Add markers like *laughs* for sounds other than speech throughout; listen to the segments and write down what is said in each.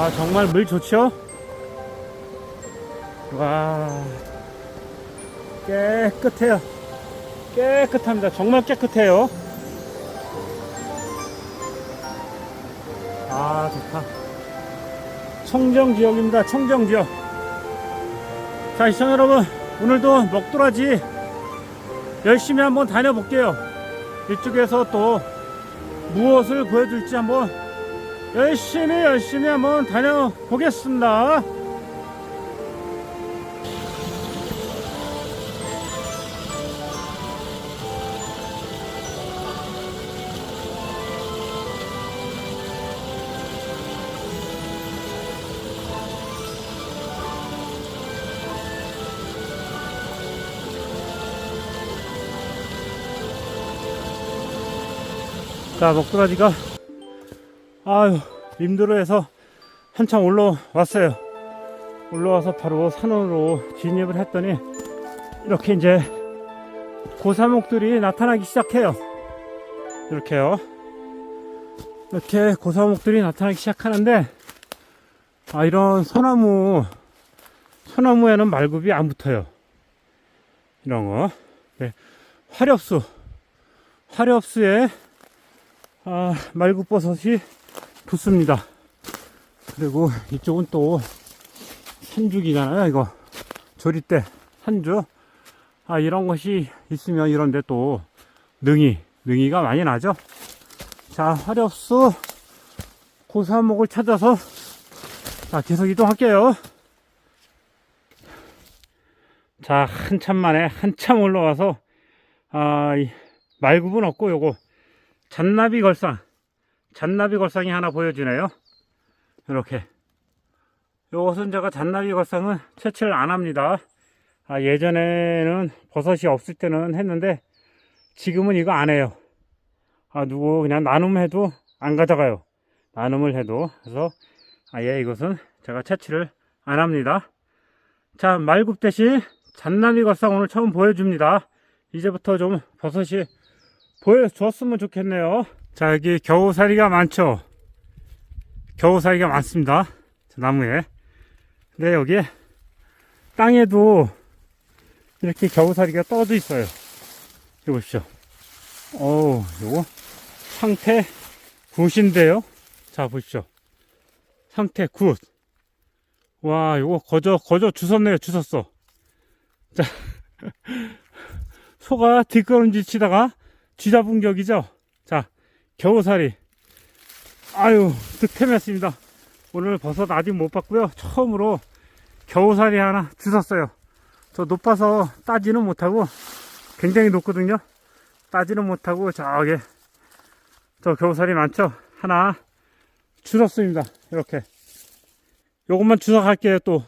아 정말 물 좋죠? 와. 깨끗해요. 깨끗합니다. 정말 깨끗해요. 아 좋다. 청정지역입니다. 청정지역. 자 시청자 여러분 오늘도 먹도라지 열심히 한번 다녀볼게요. 이쪽에서 또 무엇을 보여줄지 한번 열심히 열심히 한번 다녀보겠습니다. 자 먹도라지가 아유 임도로에서 한참 올라왔어요. 올라와서 바로 산으로 진입을 했더니 이렇게 이제 고사목들이 나타나기 시작해요. 이렇게요. 이렇게 고사목들이 나타나기 시작하는데 아 이런 소나무 소나무에는 말굽이 안 붙어요. 이런 거. 네, 화렵수. 화렵수에 아, 말굽버섯이 붙습니다. 그리고 이쪽은 또 산죽이잖아요, 이거. 조리대, 산죽. 아, 이런 것이 있으면 이런데 또 능이, 능이가 많이 나죠. 자, 화렵수 고사목을 찾아서 자, 계속 이동할게요. 자, 한참 만에 한참 올라와서 아, 이 말굽은 없고 요거 잔나비 걸상 잔나비 걸상이 하나 보여지네요. 이렇게. 요것은 제가 잔나비 걸상은 채취를 안 합니다. 아, 예전에는 버섯이 없을 때는 했는데 지금은 이거 안 해요. 아 누구 그냥 나눔해도 안 가져가요. 나눔을 해도. 그래서 아예 이것은 제가 채취를 안 합니다. 자 말굽 대신 잔나비 걸상 오늘 처음 보여줍니다. 이제부터 좀 버섯이 보여줬으면 좋겠네요. 자, 여기 겨우살이가 많죠? 겨우살이가 많습니다. 저 나무에. 근데 여기 땅에도 이렇게 겨우살이가 떠져 있어요. 여기 보십시오. 어우, 요거 상태 굿인데요. 자, 보십시오. 상태 굿. 와, 요거 거저, 거저 주웠네요. 주웠어. 자, *laughs* 소가 뒷걸음질 치다가 쥐잡은 격이죠. 자, 겨우살이. 아유, 득템했습니다. 오늘 버섯 아직 못 봤고요. 처음으로 겨우살이 하나 주웠어요. 저 높아서 따지는 못하고 굉장히 높거든요. 따지는 못하고 저기 저 겨우살이 많죠. 하나 주웠습니다. 이렇게. 요것만 주워갈게요. 또.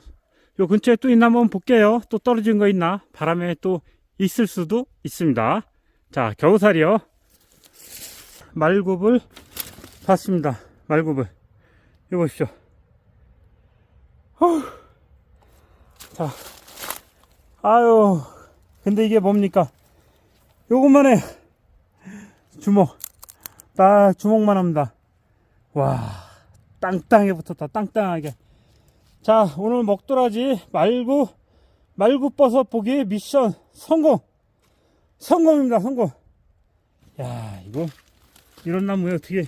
요 근처에 또 있나 한번 볼게요. 또 떨어진 거 있나? 바람에 또 있을 수도 있습니다. 자, 겨우살이요. 말굽을 봤습니다. 말굽을. 이거 보십시오. 어후. 자, 아유, 근데 이게 뭡니까? 요것만 해. 주먹. 딱 주먹만 합니다. 와, 땅땅하게 붙었다. 땅땅하게. 자, 오늘 먹도라지 말구, 말구 버섯 보기 미션 성공! 성공입니다, 성공. 야, 이거, 이런 나무에 어떻게,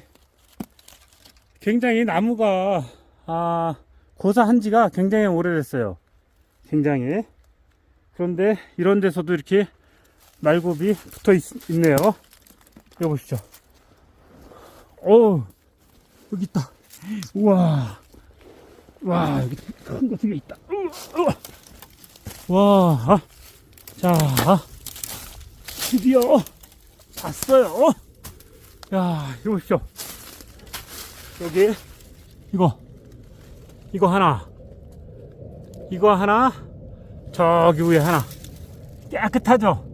굉장히 나무가, 아, 고사한 지가 굉장히 오래됐어요. 굉장히. 그런데 이런 데서도 이렇게 말굽이 붙어 있, 네요 여기 보시죠. 오, 여기 있다. 우와. 와, 여기 큰거 되게 있다. 우와. 와, 아. 자, 드디어 봤어요. 야, 이거 보십시오. 여기, 이거, 이거 하나, 이거 하나, 저기 위에 하나. 깨끗하죠?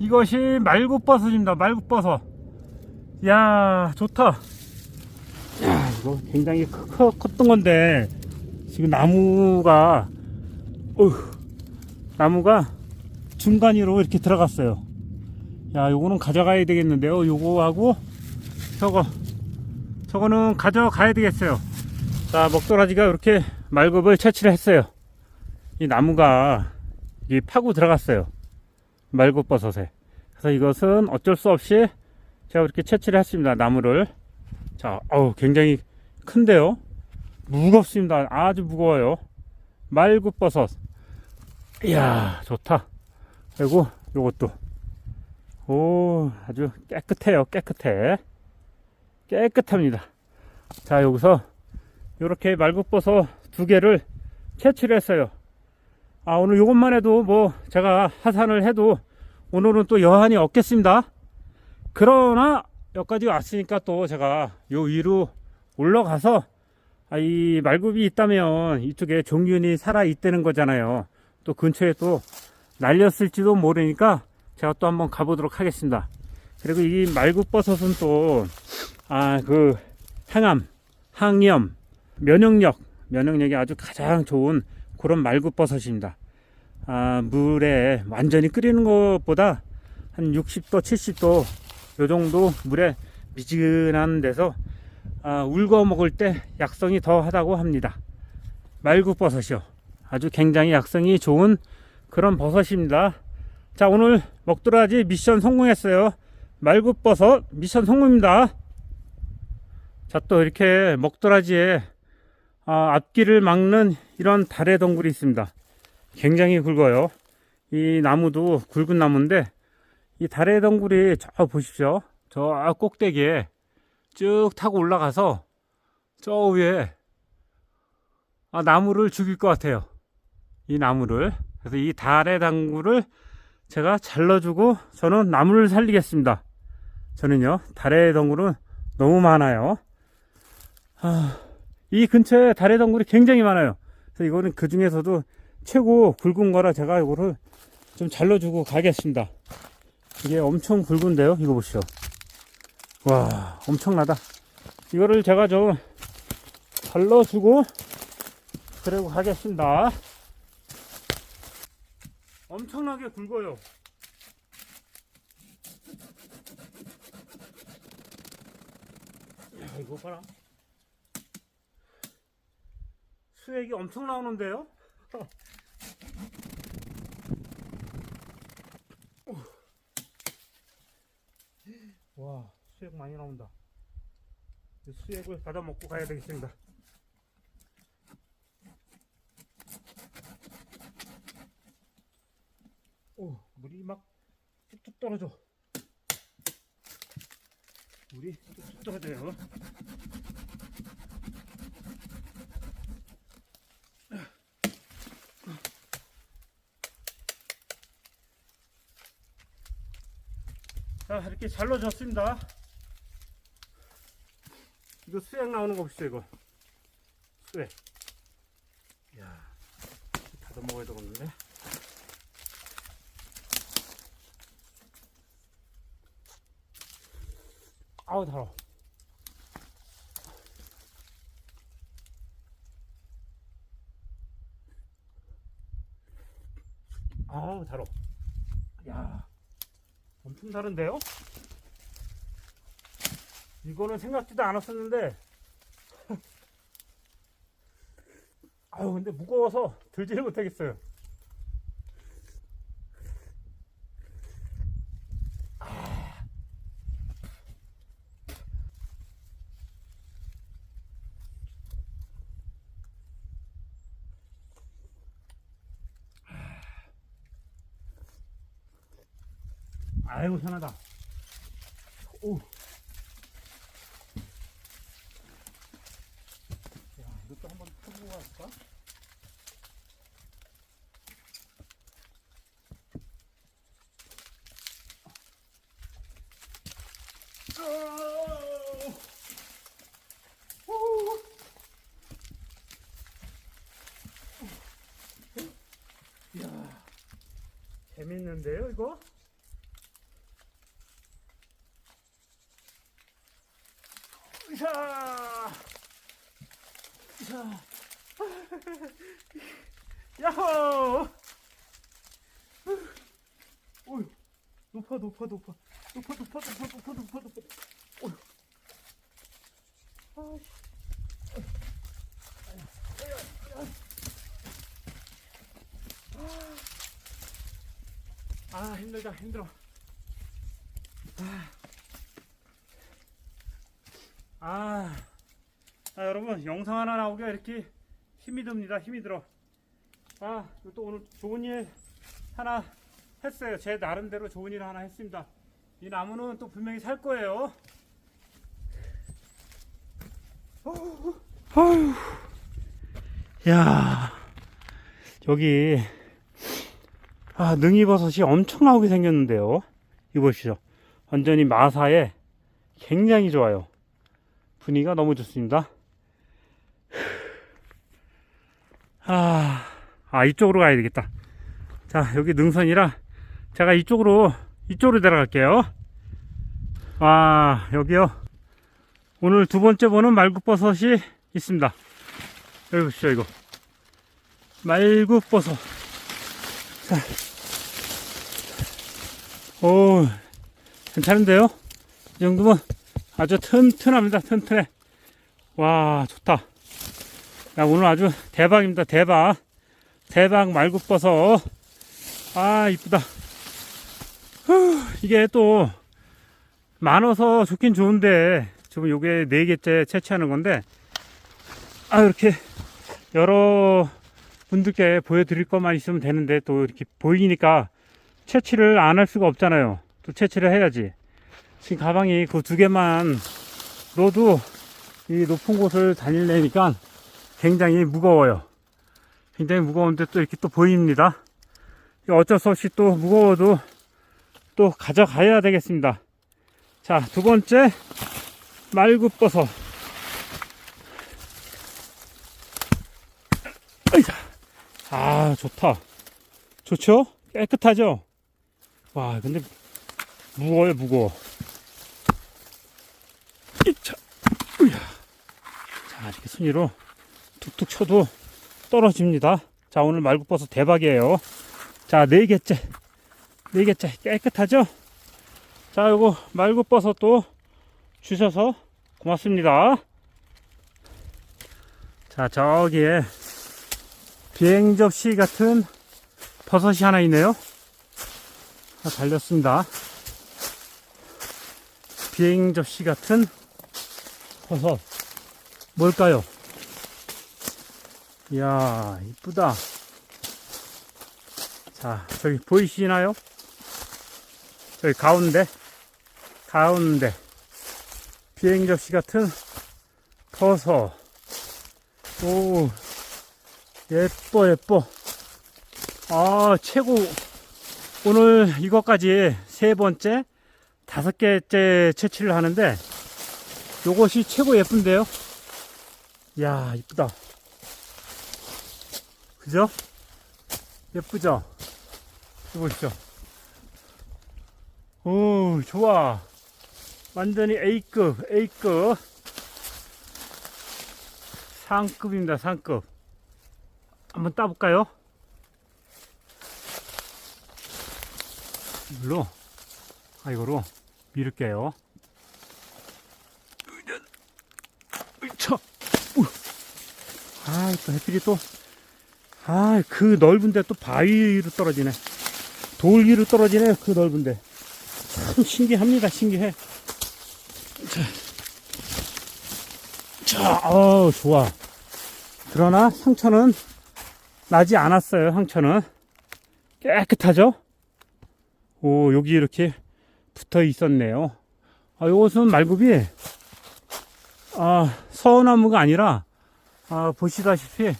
이것이 말굽버섯입니다. 말굽버섯. 야, 좋다. 야, 이거 굉장히 크, 크, 컸던 건데, 지금 나무가, 어휴, 나무가 중간으로 이렇게 들어갔어요. 야, 요거는 가져가야 되겠는데요. 요거하고 저거, 저거는 가져가야 되겠어요. 자, 먹도라지가 이렇게 말굽을 채취를 했어요. 이 나무가 이 파고 들어갔어요. 말굽 버섯에. 그래서 이것은 어쩔 수 없이 제가 이렇게 채취를 했습니다. 나무를. 자, 어우, 굉장히 큰데요. 무겁습니다. 아주 무거워요. 말굽 버섯. 이야, 좋다. 그리고 요것도. 오, 아주 깨끗해요. 깨끗해. 깨끗합니다. 자, 여기서 이렇게 말굽버섯 두 개를 채취를 했어요. 아, 오늘 이것만 해도 뭐 제가 하산을 해도 오늘은 또 여한이 없겠습니다. 그러나 여기까지 왔으니까 또 제가 요 위로 올라가서 아, 이 말굽이 있다면 이쪽에 종균이 살아 있다는 거잖아요. 또 근처에 또 날렸을지도 모르니까 제가 또 한번 가보도록 하겠습니다. 그리고 이 말굽버섯은 또, 아, 그, 항암, 항염, 면역력, 면역력이 아주 가장 좋은 그런 말굽버섯입니다. 아, 물에 완전히 끓이는 것보다 한 60도, 70도 요 정도 물에 미지근한 데서 아, 울거 먹을 때 약성이 더 하다고 합니다. 말굽버섯이요. 아주 굉장히 약성이 좋은 그런 버섯입니다. 자, 오늘 먹도라지 미션 성공했어요. 말굽버섯 미션 성공입니다. 자, 또 이렇게 먹도라지에 아, 앞길을 막는 이런 달의 덩굴이 있습니다. 굉장히 굵어요. 이 나무도 굵은 나무인데 이 달의 덩굴이 저 보십시오. 저 꼭대기에 쭉 타고 올라가서 저 위에 아, 나무를 죽일 것 같아요. 이 나무를. 그래서 이 달의 덩굴을 제가 잘라주고 저는 나무를 살리겠습니다. 저는요, 달의 덩굴은 너무 많아요. 아, 이 근처에 달의 덩굴이 굉장히 많아요. 그래서 이거는 그 중에서도 최고 굵은 거라 제가 이거를 좀 잘라주고 가겠습니다. 이게 엄청 굵은데요. 이거 보시죠. 와, 엄청나다. 이거를 제가 좀 잘라주고 그리고 가겠습니다. 엄청나게 굵어요. 야, 이거 봐라. 수액이 엄청 나오는데요? *laughs* 와, 수액 많이 나온다. 이 수액을 받아 먹고 가야 되겠습니다. 오, 물이 막 뚝뚝 떨어져. 물이 뚝뚝 떨어져요. 자, 이렇게 잘 넣어줬습니다. 이거 수액 나오는 거 보시죠, 이거. 수액. 이야, 닫아 먹어야 되겠는데. 아우, 달아. 아우, 달아. 야 엄청 다른데요? 이거는 생각지도 않았었는데 *laughs* 아유 근데 무거워서 들지를 못하겠어요 아이고 편하다 오. 야, 이것도 한번 펴보고 갈까? 재밌는데요, 이거? 자, 자, *laughs* 야호! 어휴, 높아, 높아, 높아, 높아, 높아, 높아, 높아, 높아, 높아. 어휴. 아이씨. 아 힘들다 힘들어 아, 아, 아, 여러분 영상 하나 나오기가 이렇게 힘이 듭니다 힘이 들어 아 또 오늘 좋은 일 하나 했어요 제 나름대로 좋은 일 하나 했습니다 이 나무는 또 분명히 살 거예요 아휴 야 여기 아, 능이버섯이 엄청 나오게 생겼는데요. 이거 보시죠. 완전히 마사에 굉장히 좋아요. 분위기가 너무 좋습니다. 아, 아, 이쪽으로 가야 되겠다. 자, 여기 능선이라 제가 이쪽으로, 이쪽으로 들어갈게요. 아, 여기요. 오늘 두 번째 보는 말굽버섯이 있습니다. 여기 보시죠, 이거. 말굽버섯. 자, 오, 괜찮은데요? 이 정도면 아주 튼튼합니다. 튼튼해. 와, 좋다. 야, 오늘 아주 대박입니다. 대박. 대박 말굽버섯. 아, 이쁘다. 후, 이게 또 많아서 좋긴 좋은데 지금 요게 네 개째 채취하는 건데 아, 이렇게 여러 분들께 보여드릴 것만 있으면 되는데 또 이렇게 보이니까 채취를 안 할 수가 없잖아요. 또 채취를 해야지. 지금 가방이 그 두 개만 넣어도 이 높은 곳을 다닐래니까 굉장히 무거워요. 굉장히 무거운데 또 이렇게 또 보입니다. 어쩔 수 없이 또 무거워도 또 가져가야 되겠습니다. 자, 두 번째 말굽버섯. 아, 좋다. 좋죠? 깨끗하죠? 와, 근데 무거워요, 무거워. 으야. 자, 이렇게 순위로 툭툭 쳐도 떨어집니다. 자, 오늘 말굽버섯 대박이에요. 자, 네 개째. 네 개째. 깨끗하죠? 자, 요거 말굽버섯도 주셔서 고맙습니다. 자, 저기에 비행 접시 같은 버섯이 하나 있네요. 하나 달렸습니다. 비행 접시 같은 버섯. 뭘까요? 이야, 이쁘다. 자, 저기 보이시나요? 저기 가운데, 가운데. 비행 접시 같은 버섯. 오, 예뻐, 예뻐. 아, 최고. 오늘 이것까지 세 번째, 다섯 개째 채취를 하는데, 요것이 최고 예쁜데요? 이야, 이쁘다. 그죠? 예쁘죠? 보시죠. 오, 좋아. 완전히 A급, A급. 상급입니다, 상급. 한번 따볼까요? 이걸로, 아, 이거로 밀을게요. 으차! 우. 아, 또 햇빛이 또, 아, 그 넓은데 또 바위 위로 떨어지네. 돌 위로 떨어지네, 그 넓은데. 참 신기합니다, 신기해. 자, 자, 어 좋아. 그러나 상처는 나지 않았어요, 상처는. 깨끗하죠? 오, 여기 이렇게 붙어 있었네요. 아, 요것은 말굽이, 아, 서나무가 아니라, 아, 보시다시피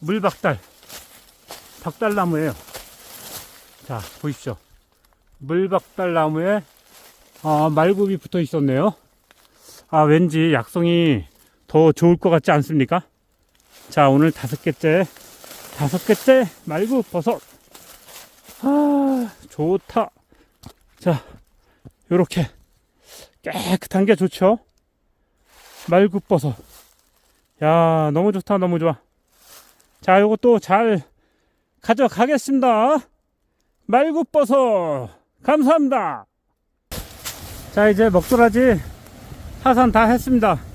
물박달, 박달나무예요. 자, 보십시오. 물박달나무에 아, 말굽이 붙어 있었네요. 아, 왠지 약성이 더 좋을 것 같지 않습니까? 자, 오늘 다섯 개째, 다섯 개째 말굽 버섯. 아, 좋다. 자, 요렇게 깨끗한 게 좋죠? 말굽 버섯. 야, 너무 좋다, 너무 좋아. 자, 요것도 잘 가져가겠습니다. 말굽 버섯. 감사합니다. 자, 이제 먹도라지 하산 다 했습니다.